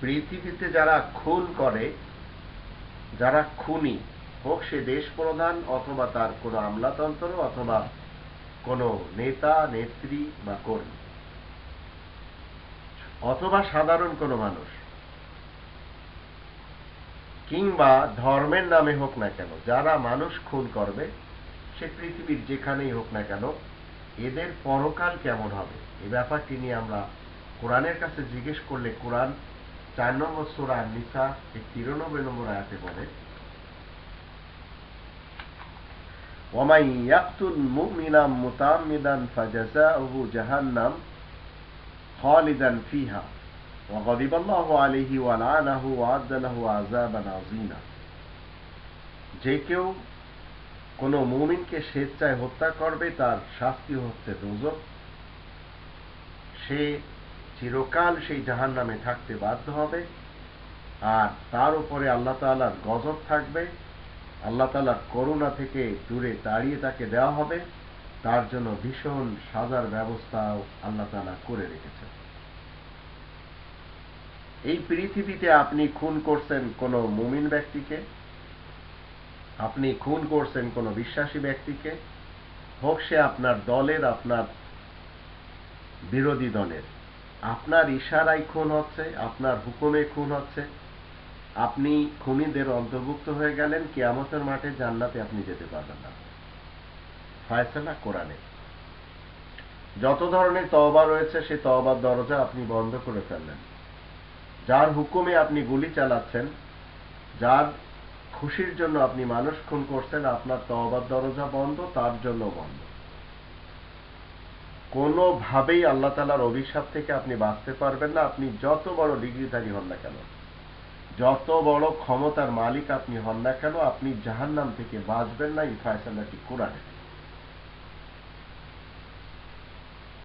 পৃথিবীতে যারা খুন করে, যারা খুনি, হোক সে দেশ প্রধান অথবা তার কোনো আমলাতন্ত্র অথবা কোনো নেতা, নেত্রী বা কর্মী, অথবা সাধারণ কোনো মানুষ, কিংবা ধর্মের নামে হোক না কেন, যারা মানুষ খুন করবে সে পৃথিবীর যেখানেই হোক না কেন এদের পরকাল কেমন হবে এই ব্যাপারটি নিয়ে আমরা কোরআনের কাছে জিজ্ঞেস করলে কোরআন চার নম্বর সোরা নিসা এই তিরানব্বই নম্বর আয়াতে বলে ومن يقتل مؤمنا متعمدا فجزاؤه جهنم خالدا فيها وغضب الله عليه ولعنه وعد له عذابا عظيما যে কেউ কোনো মুমিনকে স্বেচ্ছায় হত্যা করবে, তার শাস্তি হচ্ছে দোজক। সে চিরকাল সেই জাহান নামে থাকতে বাধ্য হবে আর তার উপরে আল্লাহ তালার গজব থাকবে। আল্লাহ তালার করুণা থেকে দূরে তাড়িয়ে তাকে দেওয়া হবে। তার জন্য ভীষণ সাজার ব্যবস্থাও আল্লাহ তালা করে রেখেছেন। এই পৃথিবীতে আপনি খুন করছেন কোনো মুমিন ব্যক্তিকে? আপনি খুন করছেন কোনো বিশ্বাসী ব্যক্তিকে, হোক সে আপনার দলের, আপনার বিরোধী দলের। আপনার ইশারায় খুন হচ্ছে, আপনার হুকুমে খুন হচ্ছে। আপনি খুনিদের অন্তর্ভুক্ত হয়ে গেলেন, কিয়ামতের মাঠে জান্নাতে আপনি যেতে পারবেন না। ফায়সালা কোরআনে। যত ধরনের তওবা রয়েছে সেই তওবার দরজা আপনি বন্ধ করে ফেললেন। যার হুকুমে আপনি গুলি চালাচ্ছেন, যার খুশির জন্য আপনি মানুষ খুন করছেন, আপনার তওবার দরজা বন্ধ, তার জন্য বন্ধ। কোনোভাবেই আল্লাহ তালার অভিশাপ থেকে আপনি বাঁচতে পারবেন না, আপনি যত বড় ডিগ্রিধারী হন না কেন, যত বড় ক্ষমতার মালিক আপনি হন না কেন, আপনি জাহান্নাম থেকে বাঁচবেন না, এই ফয়সালাটি কোরআনে।